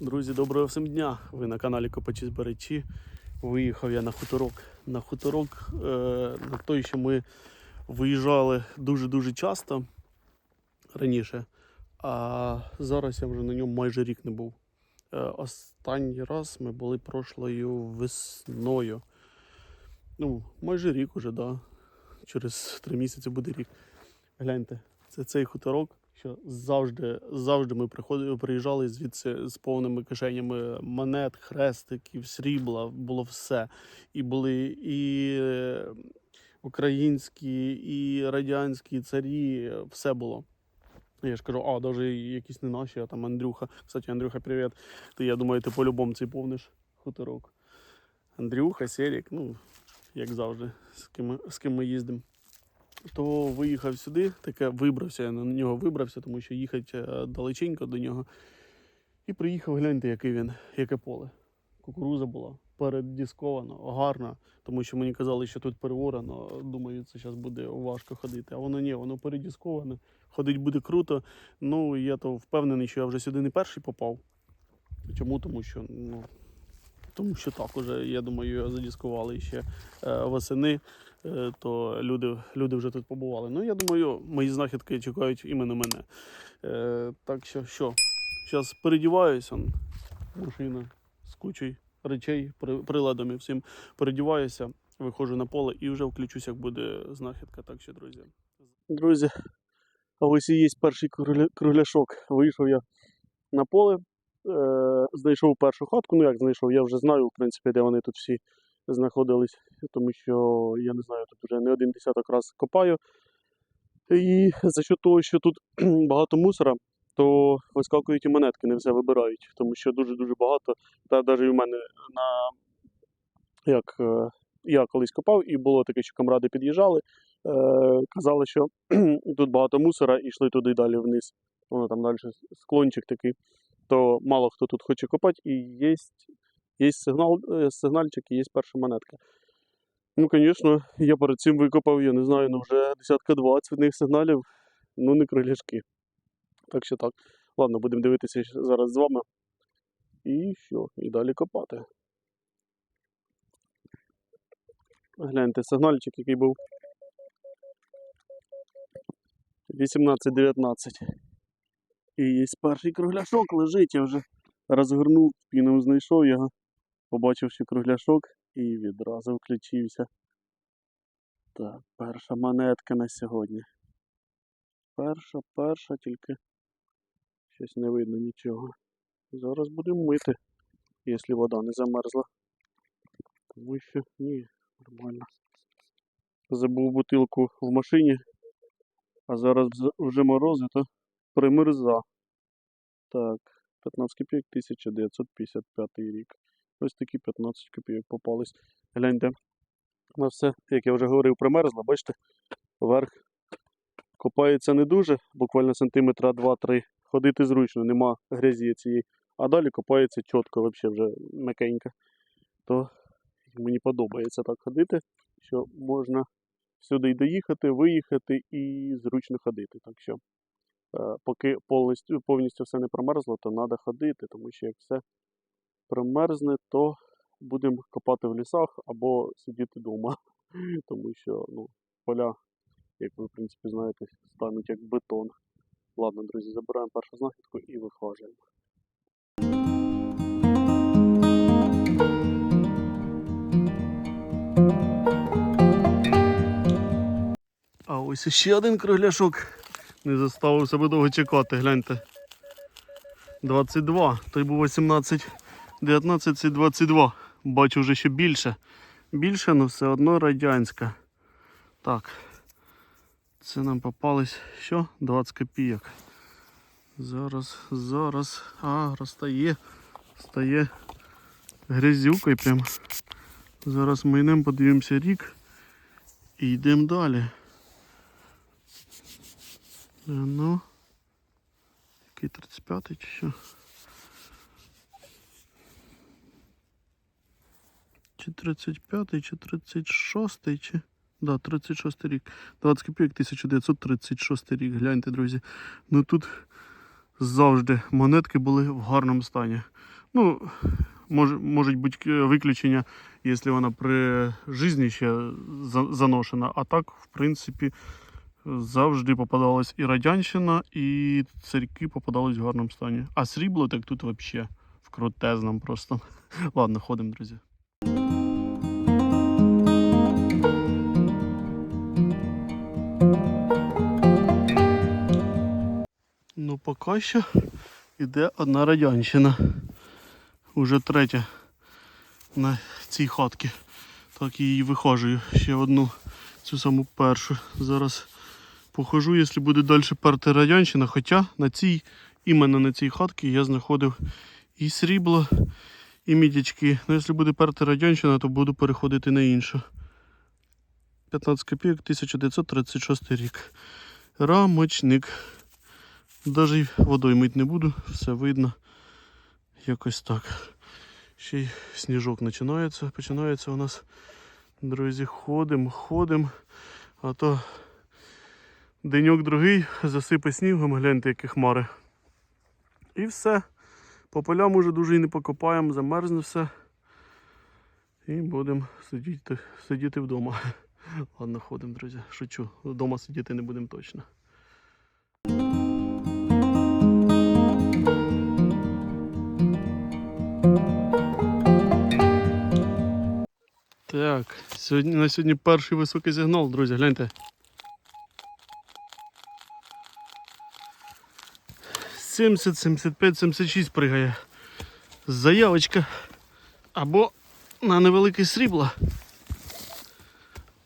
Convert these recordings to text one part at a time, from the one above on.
Друзі, доброго всім дня! Ви на каналі Копачі Зберечі. Виїхав я на хуторок. На хуторок, е, на той, що ми виїжджали дуже-дуже часто раніше, а зараз я вже на ньому майже рік не був. Е, останній раз ми були прошлою весною. Ну, майже рік уже, да. Через три місяці буде рік. Гляньте, це цей хуторок, що завжди, завжди ми приходили, приїжджали звідси з повними кишенями монет, хрестиків, срібла, було все. І були і е, українські, і радянські царі, все було. Я ж кажу, а, навіть якісь не наші, а там Андрюха. Кстати, Андрюха, привіт. Ти, я думаю, ти по-любому цей повниш хуторок. Андрюха, Серік, ну, як завжди, з ким, з ким ми їздимо то виїхав сюди, таке вибрався, я на нього вибрався, тому що їхати е, далеченько до нього. І приїхав, гляньте, який він, яке поле. Кукуруза була переддіскована, гарна, тому що мені казали, що тут переворено. Думаю, це зараз буде важко ходити. А воно ні, воно передісковане. Ходить буде круто. Ну, я то впевнений, що я вже сюди не перший попав. Чому? Тому що, ну, тому що так уже, я думаю, задіскували ще е, восени то люди, люди вже тут побували. Ну, я думаю, мої знахідки чекають іменно мене. Е, так що, що, зараз передіваюся, машина з кучою речей, при- приладом і всім передіваюся, виходжу на поле і вже включуся, як буде знахідка. Так що, друзі. Друзі, ось і є перший кругля- кругляшок. Вийшов я на поле, е, знайшов першу хатку. Ну як знайшов, я вже знаю, в принципі, де вони тут всі знаходились, тому що я не знаю, тут вже не один десяток раз копаю. І за що того, що тут багато мусора, то вискакують і монетки, не все вибирають, тому що дуже-дуже багато. Та навіть у мене на як е, я колись копав, і було таке, що камради під'їжджали, е, казали, що тут багато мусора і йшли туди далі вниз. Воно там далі склончик такий, то мало хто тут хоче копати, і є є сигнал, е, сигнальчик і є перша монетка. Ну, звісно, я перед цим викопав, я не знаю, ну вже десятка два цвітних сигналів, ну не кругляшки. Так що так. Ладно, будемо дивитися зараз з вами. І що? І далі копати. Гляньте, сигнальчик, який був. 18-19. І є перший кругляшок лежить, я вже розгорнув, піном знайшов його, побачив, що кругляшок і відразу включився. Так, перша монетка на сьогодні. Перша, перша, тільки щось не видно нічого. Зараз будемо мити, якщо вода не замерзла. Тому що ні, нормально. Забув бутилку в машині, а зараз вже морози, то примерза. Так, 15 копійок 1955 рік. Ось такі 15 копійок попались. Гляньте, на все, як я вже говорив, примерзло, бачите, вверх копається не дуже, буквально сантиметра 2-3. Ходити зручно, нема грязі цієї. А далі копається чітко, взагалі вже м'якенько. То мені подобається так ходити, що можна сюди й доїхати, виїхати і зручно ходити. Так що, е, поки повністю, повністю все не промерзло, то треба ходити, тому що як все промерзне, то будемо копати в лісах або сидіти вдома. Тому що ну, поля, як ви в принципі знаєте, стануть як бетон. Ладно, друзі, забираємо першу знахідку і виходимо. А ось ще один кругляшок. Не заставив себе довго чекати, гляньте. 22, той був 18, 19 це 22. Бачу вже ще більше. Більше, але все одно радянська. Так. Це нам попались що? 20 копійок. Зараз, зараз. А, розстає. Стає грязюкою прям. Зараз ми йдемо, подивимося рік і йдемо далі. Ну. Який 35-й чи що? Чи 35-й, чи 36-й, чи. Да, 36 рік. 20 копійок 1936 рік. Гляньте, друзі. Ну тут завжди монетки були в гарному стані. Ну, мож, можуть бути е, виключення, якщо вона при житті ще заношена. А так, в принципі, завжди попадалась і радянщина, і царьки попадались в гарному стані. А срібло так тут взагалі в крутезному просто. Ладно, ходимо, друзі. Ну, поки що йде одна радянщина. Уже третя на цій хатці. Так її вихожую. Ще одну, цю саму першу. Зараз похожу, якщо буде далі перти радянщина. Хоча на цій, іменно на цій хатці я знаходив і срібло, і мідячки. Ну, якщо буде перти радянщина, то буду переходити на іншу. 15 копійок, 1936 рік. Рамочник. Навіть водою мить не буду, все видно. Якось так. Ще й сніжок починається. Починається у нас, друзі, ходимо, ходимо. А то деньок другий засипе снігом, гляньте, які хмари. І все. По полям уже дуже і не покопаємо, замерзне все. І будемо сидіти, сидіти вдома. Ладно, ходимо, друзі. Шучу. Вдома сидіти не будемо точно. Так, сьогодні, на сьогодні перший високий сигнал, друзі, гляньте. 70, 75, 76 пригає. Заявочка. Або на невелике срібло.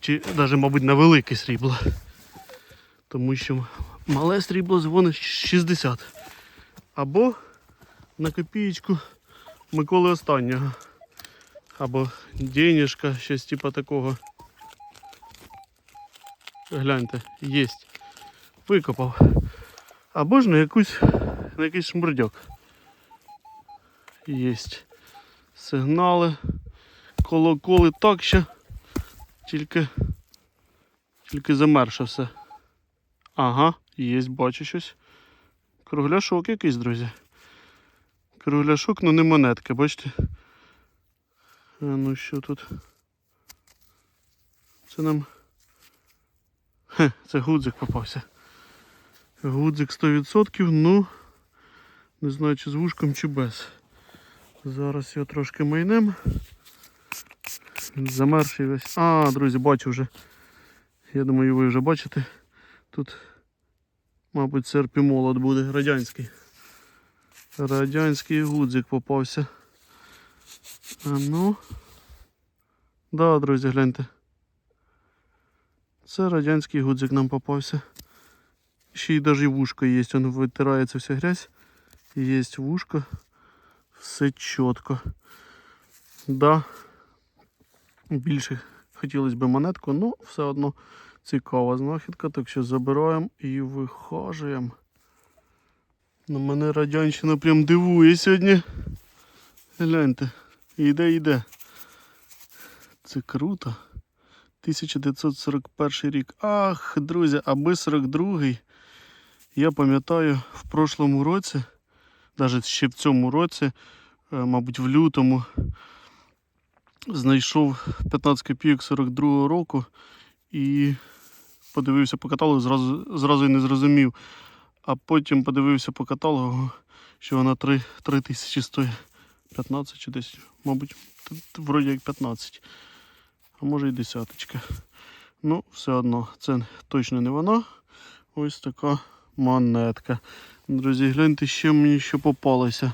Чи навіть, мабуть, на велике срібло. Тому що мале срібло дзвонить 60. Або на копієчку Миколи останнього. Або денежка, щось типа такого. Гляньте, єсть. Викопав. Або ж на якусь на якийсь шмурдяк. Єсть. Сигнали. Колоколи так ще. Тільки. Тільки замерше все. Ага, є, бачу щось. Кругляшок якийсь, друзі. Кругляшок, ну не монетки, бачите? А ну що тут? Це нам. Хе, це гудзик попався. Гудзик 100%, ну не знаю чи з вушком, чи без. Зараз його трошки майнем. Замерший весь. А, друзі, бачу вже. Я думаю, ви вже бачите. Тут, мабуть, серп і молот буде радянський. Радянський гудзик попався. А ну. Да, друзі, гляньте. Це радянський гудзик нам попався. Ще й навіть вушко є, он витирається вся грязь. Є вушко. Все чітко. Да. Більше хотілося б монетку, але все одно цікава знахідка, так що забираємо і вихажуємо. На мене радянщина прям дивує сьогодні. Гляньте. Іде, йде. Це круто. 1941 рік. Ах, друзі, аби 42-й. Я пам'ятаю, в прошлому році, навіть ще в цьому році, е, мабуть, в лютому, знайшов 15 копійок 42-го року і подивився по каталогу, зразу, зразу і не зрозумів. А потім подивився по каталогу, що вона 3, 3 тисячі стоїть. 15 чи десь, мабуть, вроді як 15. А може і десяточка. Ну, все одно, це точно не вона. Ось така монетка. Друзі, гляньте, що мені ще попалося.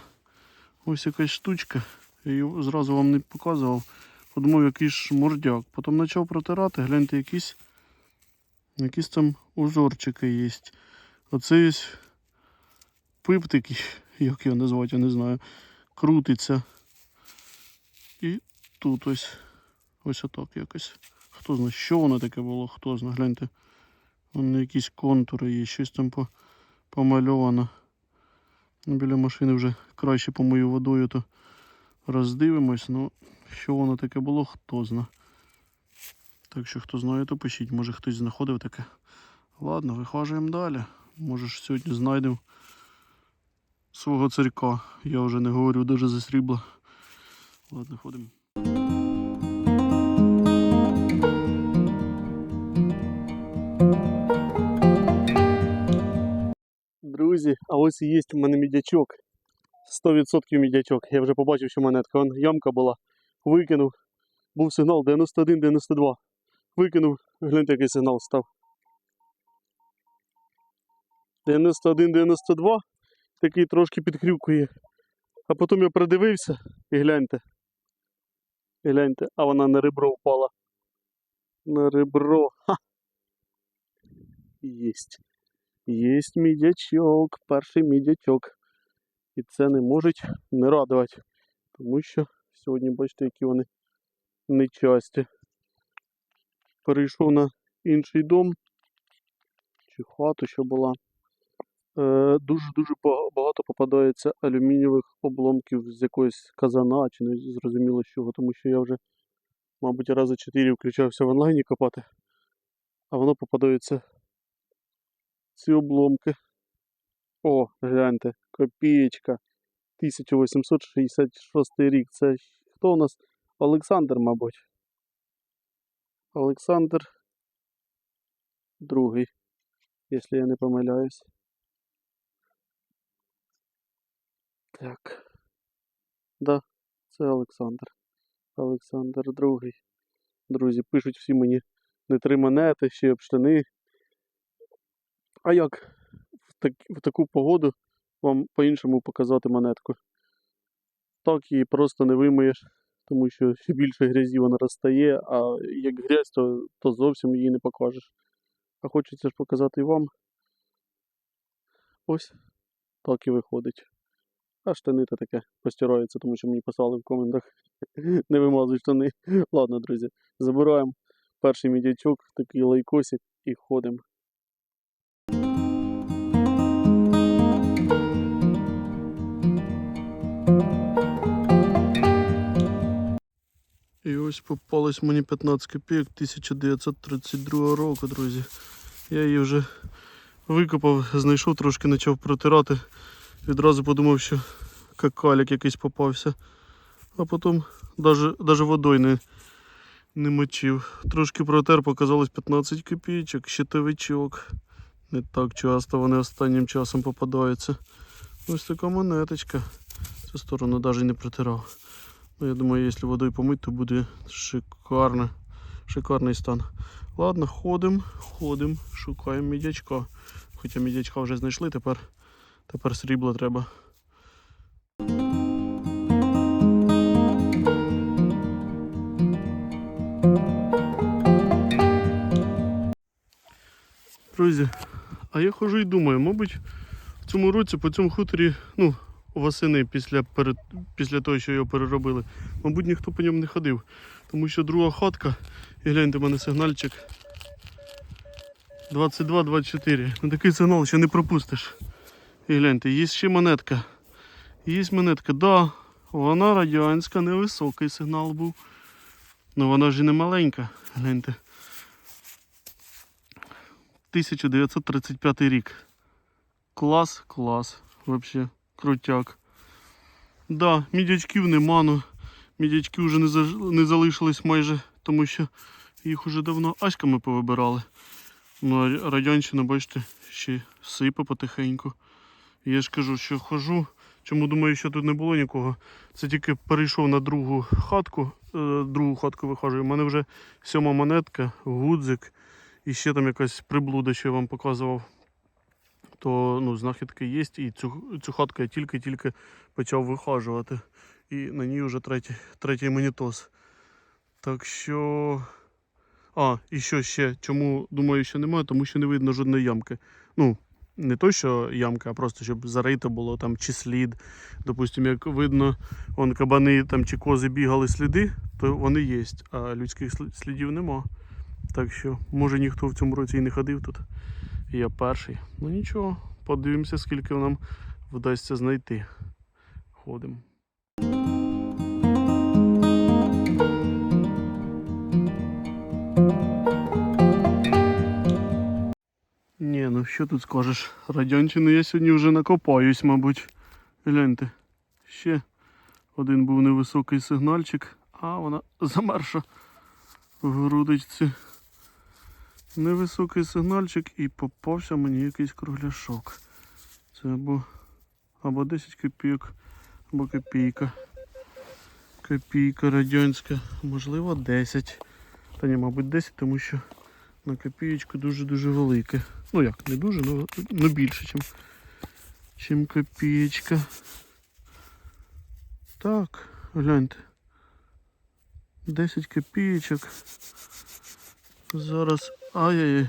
Ось якась штучка. Я її зразу вам не показував. Подумав, якийсь шмурдяк. Потім почав протирати, гляньте, якісь, якісь там узорчики є. Оце ось пип такий, як його назвати, я не знаю. Крутиться. І тут ось ось отак якось. Хто знає, що воно таке було, хто знає, гляньте. Вон якісь контури є, щось там по, помальовано. Біля машини вже краще помию водою, то роздивимось. Ну, що воно таке було, хто знає. Так що хто знає, то пишіть, може хтось знаходив таке. Ладно, вихажуємо далі. Може сьогодні знайдемо свого царька. Я вже не говорю даже за срібло. Ладно, ходимо. Друзі, а ось і є у мене мідячок. 100% мідячок. Я вже побачив, що монетка. Вон ямка була. Викинув. Був сигнал 91-92. Викинув. Гляньте, який сигнал став. 91-92. Такий трошки підхрюкує. А потім я придивився і гляньте. І гляньте, а вона на ребро впала. На ребро. Ха! Єсть. Єсть мідячок, перший мідячок. І це не можуть не радувати. Тому що сьогодні бачите, які вони нечасті. Перейшов на інший дом чи хату, що була. Дуже-дуже багато попадається алюмінієвих обломків з якоїсь казана, чи не зрозуміло з чого, тому що я вже, мабуть, рази чотири включався в онлайні копати, а воно попадається ці обломки. О, гляньте, копієчка. 1866 рік. Це хто у нас? Олександр, мабуть. Олександр другий, якщо я не помиляюсь. Так. Да, це Олександр. Олександр другий. Друзі, пишуть всі мені не три монети, ще об штани. А як в, так, в таку погоду вам по-іншому показати монетку? Так її просто не вимиєш, тому що ще більше грязі вона розстає, а як грязь, то, то зовсім її не покажеш. А хочеться ж показати і вам. Ось так і виходить. А штани то таке постираються, тому що мені писали в коментах. Не вимазуй штани. Ладно, друзі, забираємо перший мідячок, такий лайкосик і ходимо. І ось попалось мені 15 копійок 1932 року, друзі. Я її вже викопав, знайшов, трошки почав протирати. Відразу подумав, що какалік якийсь попався. А потім навіть водою не, не мочив. Трошки протер, показалось 15 копійочок, щитовичок. Не так часто вони останнім часом попадаються. Ось така монеточка. Цю сторону навіть не протирав. Ну, я думаю, якщо водою помить, то буде шикарно. Шикарний стан. Ладно, ходимо, ходимо, шукаємо мідячка. Хоча мідячка вже знайшли, тепер, тепер срібло треба. Друзі, а я ходжу і думаю, мабуть, в цьому році по цьому хуторі, ну, восени після, перед, після того, що його переробили, мабуть, ніхто по ньому не ходив. Тому що друга хатка, і гляньте, в мене сигнальчик 22-24. Ну такий сигнал, що не пропустиш. І гляньте, є ще монетка. Є монетка, да, вона радянська, невисокий сигнал був. Ну вона ж і не маленька. Гляньте. 1935 рік. Клас, клас. Вообще, крутяк. Да, мідячків нема, ну мідячки вже не, заж... не залишились майже, тому що їх уже давно аськами повибирали. Ну, а радянщина, бачите, ще сипе потихеньку. Я ж кажу, що хожу. Чому думаю, що тут не було нікого. Це тільки перейшов на другу хатку, е, другу хатку вихожу. У мене вже сьома монетка, гудзик і ще там якась приблуда, що я вам показував. То ну, знахідки є, і цю, цю хатку я тільки-тільки почав вихажувати. І на ній вже третій, третій монітос. Так що. А, і що ще? Чому думаю, що немає? Тому що не видно жодної ямки. Ну, не то, що ямка, а просто щоб зарито було там чи слід. Допустимо, як видно, вон кабани там чи кози бігали сліди, то вони є, а людських слід- слідів нема. Так що, може ніхто в цьому році і не ходив тут. Я перший. Ну нічого, подивимося, скільки нам вдасться знайти. Ходимо. Ні, ну що тут скажеш? Радянщини я сьогодні вже накопаюсь, мабуть. Гляньте, ще один був невисокий сигнальчик, а вона замерша в грудочці. Невисокий сигнальчик і попався мені якийсь кругляшок. Це або, або 10 копійок, або копійка. Копійка радянська, можливо 10. Та ні, мабуть 10, тому що на копієчку дуже-дуже велике. Ну як, не дуже, ну, ну більше, чим, чим копієчка. Так, гляньте. 10 копійочок. Зараз. Ай-яй-яй.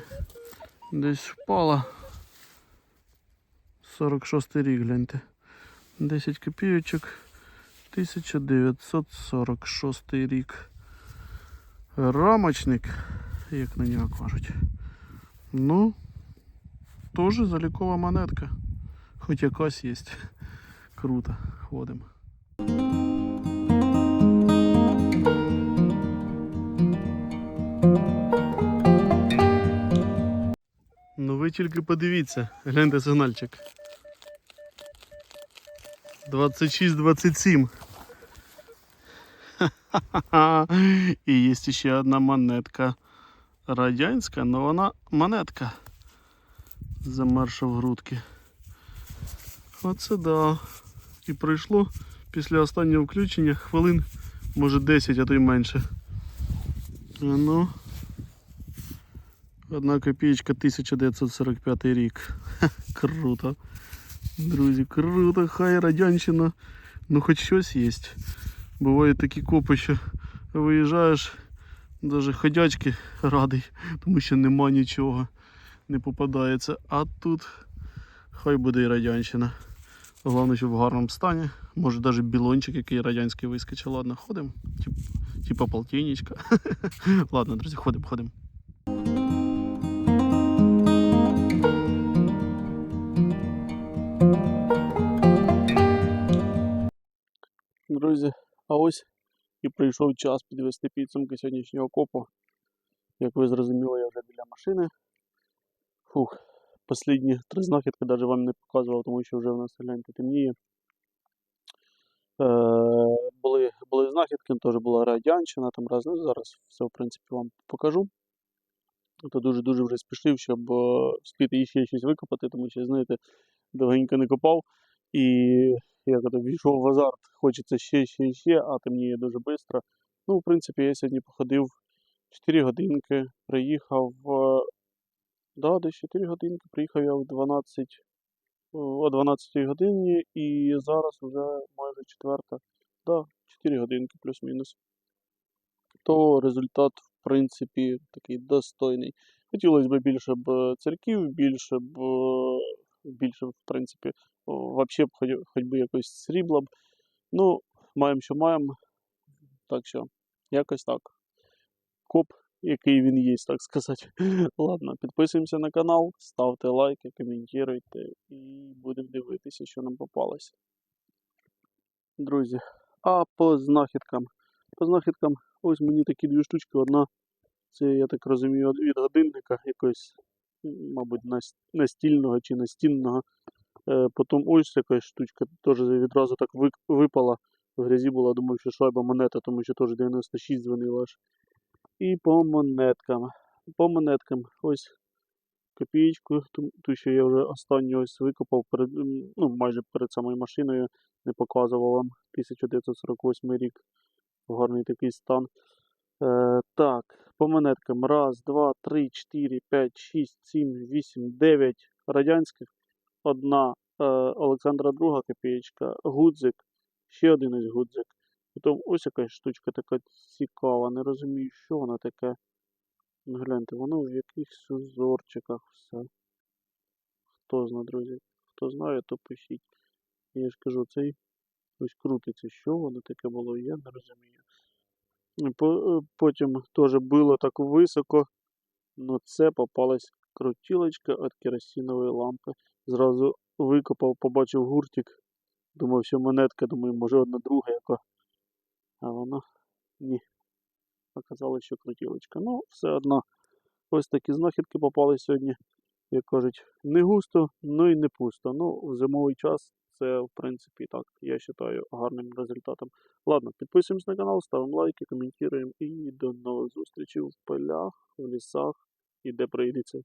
Десь впала. 46 рік, гляньте. 10 копійочок. 1946 рік. Рамочник, як на нього кажуть. Ну, теж залікова монетка. Хоч якась є. Круто. Ходимо. Ну ви тільки подивіться, гляньте сигнальчик. 26-27. Ха-ха-ха. І є ще одна монетка. Радянська, але вона монетка. Замерша в грудки. Оце да. І пройшло після останнього включення хвилин, може 10, а то й менше. Ну. Одна копієчка 1945 рік. Ха, Круто. Друзі, круто, хай радянщина. Ну хоч щось є. Бувають такі копи, що виїжджаєш, навіть ходячки радий, тому що нема нічого, не попадається. А тут хай буде і радянщина. Головне, щоб в гарному стані. Може навіть білончик, який радянський вискочив. Ладно, ходимо. Тип, типа полтинничка. Ладно, друзі, ходимо, ходимо. Друзі, а ось і прийшов час підвести підсумки сьогоднішнього копу. Як ви зрозуміли, я вже біля машини. Фух, Послідні три знахідки навіть вам не показував, тому що вже в нас гляньте темніє. Е, були, були знахідки, теж була радянщина, там раз, ну, зараз все в принципі вам покажу. То дуже-дуже вже спішив, щоб е, вспіти ще щось викопати, тому що, знаєте, довгенько не копав. І як то війшов в азарт, хочеться ще, ще, ще, а темніє дуже швидко. Ну, в принципі, я сьогодні походив 4 годинки, приїхав. Да, десь 4 годинки. Приїхав я в 12, о 12 годині і зараз вже майже четверта. Да, 4 годинки плюс-мінус. То результат, в принципі, такий достойний. Хотілося б більше б церків, більше б, більше, в принципі, взагалі б хоч, би якось срібла б. Ну, маємо, що маємо. Так що, якось так. Коп який він є, так сказати. Ладно, підписуємося на канал, ставте лайки, коментуйте і будемо дивитися, що нам попалося. Друзі, а по знахідкам. По знахідкам, ось мені такі дві штучки. Одна, це, я так розумію, від годинника якогось, м, мабуть, настільного чи настінного. Е, потім ось якась штучка, теж відразу так випала. В грязі була, думав, що шайба монета, тому що теж 96 дзвонила аж. І по монеткам. По монеткам. Ось копієчку, ту, ту, що я вже останню ось викопав перед, ну, майже перед самою машиною, не показував вам 1948 рік. Гарний такий стан. Е, так, по монеткам. Раз, два, три, чотири, п'ять, шість, сім, вісім, дев'ять радянських. Одна е, Олександра II копієчка, гудзик, ще один ось гудзик. Потім ось якась штучка така цікава, не розумію, що вона таке. Ну, гляньте, воно в якихось узорчиках все. Хто знає, друзі, хто знає, то пишіть. Я ж кажу, цей ось крутиться, що воно таке було, я не розумію. Е, Потім теж було так високо, але це попалась крутілочка від керосинової лампи. Зразу викопав, побачив гуртик. Думав, що монетка, думаю, може одна друга яка. А воно ні. Оказалось, що крутілочка. Ну, все одно. Ось такі знахідки попали сьогодні. Як кажуть, не густо, ну і не пусто. Ну, в зимовий час це, в принципі, так, я вважаю, гарним результатом. Ладно, підписуємось на канал, ставимо лайки, коментуємо і до нових зустрічей в полях, в лісах і де прийдеться.